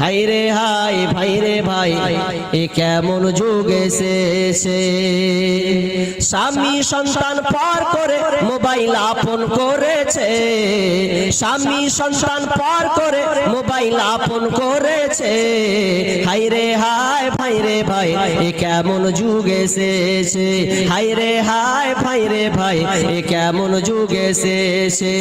High রে high ভাই রে ভাই, এ কেমন যুগ এসেছে? স্বামী সন্তান পার করে মোবাইল আপন করেছে। স্বামী সন্তান পার করে মোবাইল আপন করেছে। হাই রে হাই ভাই রে ভাই, এ কেমন যুগ এসেছে? হাই রে হাই ভাই রে ভাই, এ কেমন যুগ এসেছে?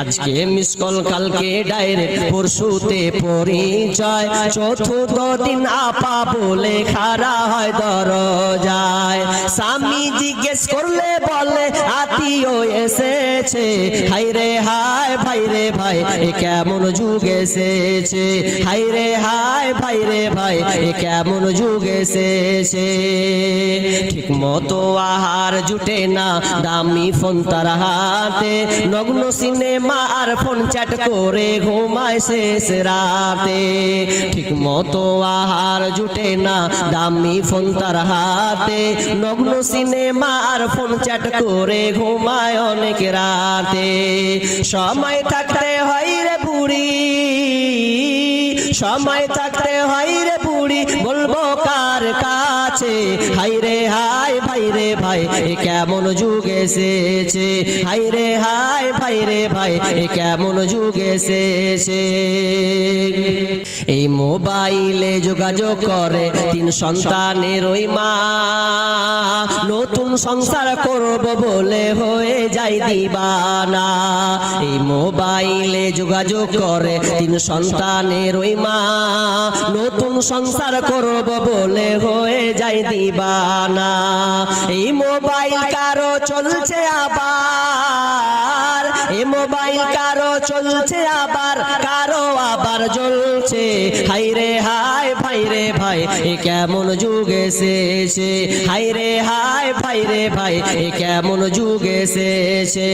আজকে মিস কল কালকে ডাইরেক্ট পরশুতে পরিচয়। চতুর্থ দিন আপা বলে খারা হয় দরজায়। স্বামী জিজ্ঞেস করলে বলে, আতিও এসেছে। হাই রে হায় ভাই রে ভাই, এ কেমন যুগ এসেছে? হাই রে হায় ভাই রে ভাই, এ কেমন যুগ এসেছে? ঠিক মতো আহার জুটে না দামি ফোন তার হাতে। নগ্ন সিনেমা আর ফোন চ্যাট করে ঘুমায় শেষ রাতে। ঠিক মতো আহার জুটে না দামি ফোন তার হাতে। নগ্ন সিনেমা আর ফোন চ্যাট করে ঘুমায় অনেক রাতে। সময় থাকতে হয় সময় থাকতে হয় রে বুড়ি, বলব কার কাছে? হাই রে হাই, ভাই রে ভাই কেমন যুগ এসেছে? হাই রে হাই, ভাই রে ভাই কেমন যুগ এসেছে? এই মোবাইলে যোগাযোগ করে তিন সন্তানের ওই মা। নতুন সংসার করব বলে হয়ে যাই দিবানা। এই মোবাইলে যোগাযোগ করে তিন সন্তানের ওই মা। নতুন সংসার করব বলে হয়ে যাই দিবানা। এই মোবাইল কারও চলছে আবার। এই মোবাইল কারও চলছে আবার, কারও আবার জ্বলছে হাই রে হাই, ভাই রে ভাই, এ কেমন যুগ এসেছে। হাই রে হাই, ভাই রে ভাই, এ কেমন যুগ এসেছে।